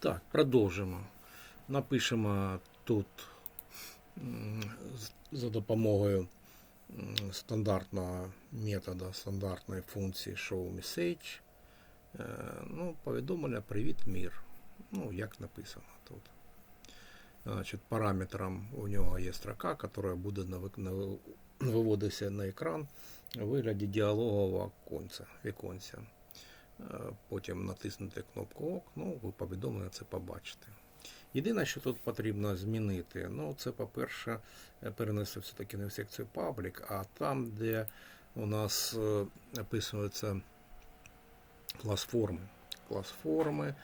Так, продовжимо. Напишемо тут за допомогою стандартного методу, стандартної функції show message. Е, Ну, повідомлення Привіт мір. Ну, як написано тут. Значить, параметром у нього є строка, яка буде виводитися на екран у вигляді діалогового віконця. Потім натиснути кнопку ОК, ну, ви повідомлення це побачите. Єдине, що тут потрібно змінити, ну, це, по-перше, перенести все-таки не в секцію Public, а там, де у нас е, описується клас форми. Клас форми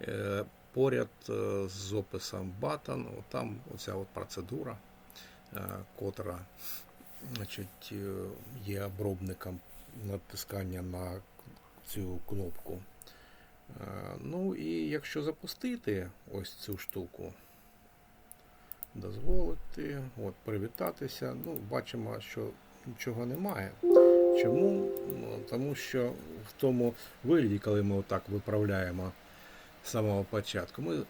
е, поряд е, з описом button, там оця от процедура, котра значить, є обробником натискання на цю кнопку. Е, Ну і якщо запустити ось цю штуку, дозволити, от, привітатися, ну, бачимо, що нічого немає. Чому? Ну, Тому що в тому вигляді, коли ми отак виправляємо з самого початку, ми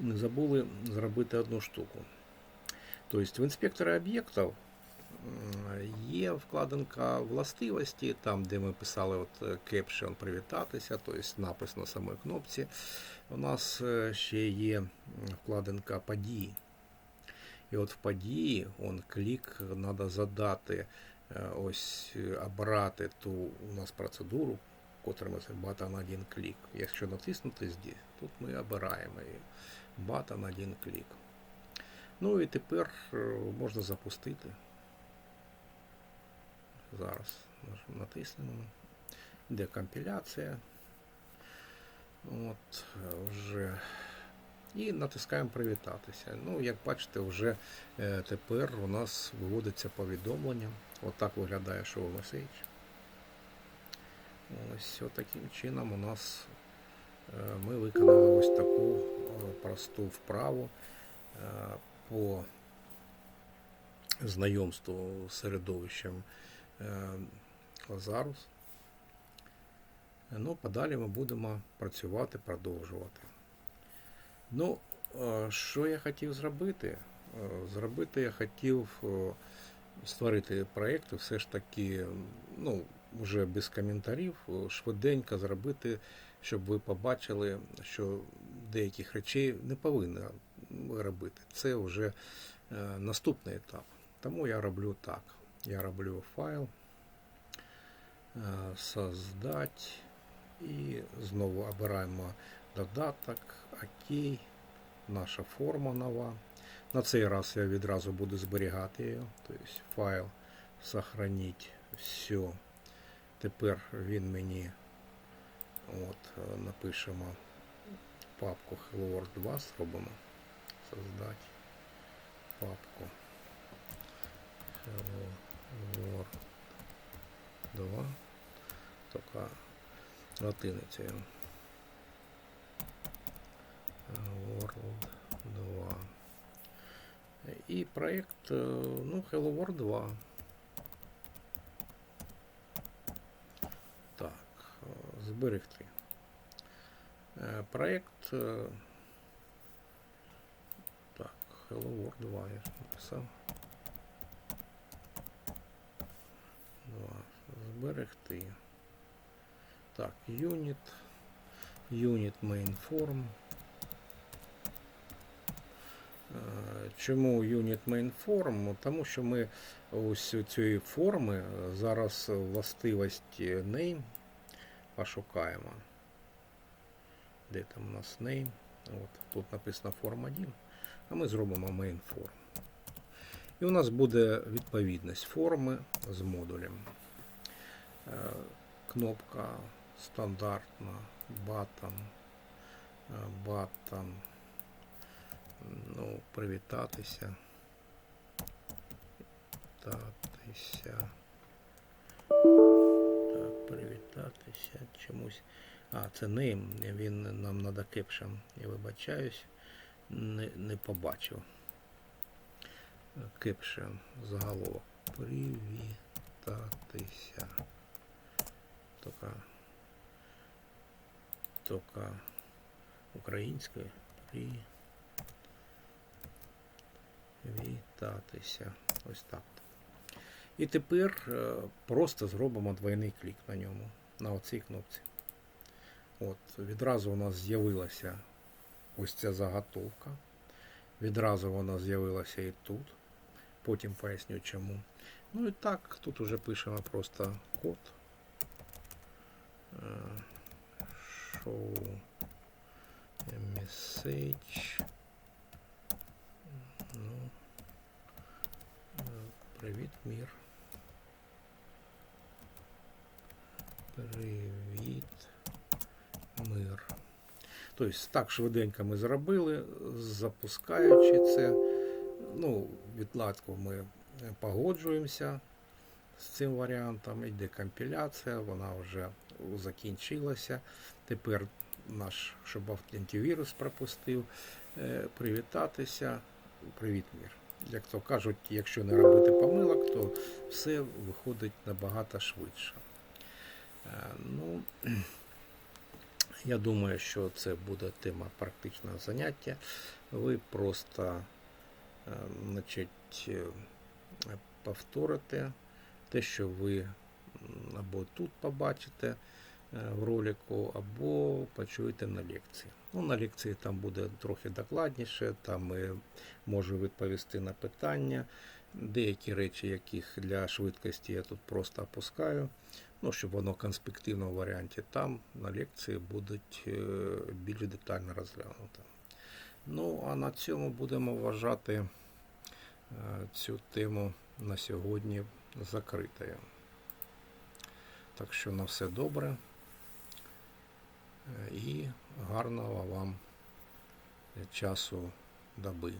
не забули зробити одну штуку. Тобто в інспекторі об'єктів є вкладинка властивості, там, де ми писали от е, caption привітатися, тобто напис на самій кнопці. У нас е, ще є вкладинка події. І от в події он клік треба задати, е, ось обрати ту у нас процедуру, котру ми батон один клік. Якщо натиснути тут ми обираємо її. Батон один клік. Ну і тепер можна запустити. Зараз натиснемо. Де компіляція. От, е, вже. І натискаємо привітатися. Ну, як бачите, вже е, тепер у нас виводиться повідомлення. Отак виглядає show message. Ось таким чином у нас е, ми виконали ось таку просту вправу по знайомству з середовищем е, Lazarus. Ну, подалі ми будемо працювати, продовжувати. Ну, е, що я хотів зробити? Е, Зробити я хотів створити проєкт, все ж таки, ну, вже без коментарів, швиденько зробити, щоб ви побачили, що деяких речей не повинні робити. Це вже наступний етап. Тому я роблю так. Я роблю файл, е, создать і знову обираємо додаток, окей, наша форма нова. На цей раз я відразу буду зберігати її. Тобто файл сохранить все. Тепер він мені от, е, напишемо папку Hello World 2 зробимо. Создать папку Hello World 2. Только латиницею. World 2. І проєкт, е, ну, Hello World 2. Так, е, зберегти. Е, Проєкт. Так, Hello World 2 я написав. 2. Зберегти. Так, юніт. Юніт main form. Е, Чому Unit Main Form? Тому що ми ось у цієї форми е, зараз властивості name пошукаємо. Де там у нас name? От, тут написано form 1, а ми зробимо main form. І у нас буде відповідність форми з модулем. Е, Кнопка стандартна, button, е, button, ну, привітатися. Татися. Так, привітатися чомусь. А, це name, він нам надо caption. Я вибачаюсь, не, не побачив. Caption, заголовок. Привітатися. Тока. Тока. українською. Привітатися. Ось так. І тепер е, просто зробимо двойний клік на ньому, на оцій кнопці. От, відразу у нас з'явилася ось ця заготовка. Відразу вона з'явилася і тут. Потім поясню чому. Ну і так, тут уже пишемо просто код. Show message. Ну, е, привіт, мір. Привіт, мир. Тобто так швиденько ми зробили, запускаючи це. Ну, відкладку ми погоджуємося з цим варіантом. Йде компіляція, вона вже закінчилася. Тепер наш, щоб антивірус пропустив, е, привітатися. Привіт, мір. Як то кажуть, якщо не робити помилок, то все виходить набагато швидше. Е, Ну, я думаю, що це буде тема практичного заняття. Ви просто е, значить, повторите те, що ви або тут побачите е, в ролику, або почуєте на лекції. Ну, на лекції там буде трохи докладніше, там можу відповісти на питання. Деякі речі, яких для швидкості я тут просто опускаю, ну, щоб воно в конспективному варіанті там на лекції будуть е, більш детально розглянуто. Ну, а на цьому будемо вважати е, цю тему на сьогодні закритою. Так що на все добре е, і гарного вам часу доби.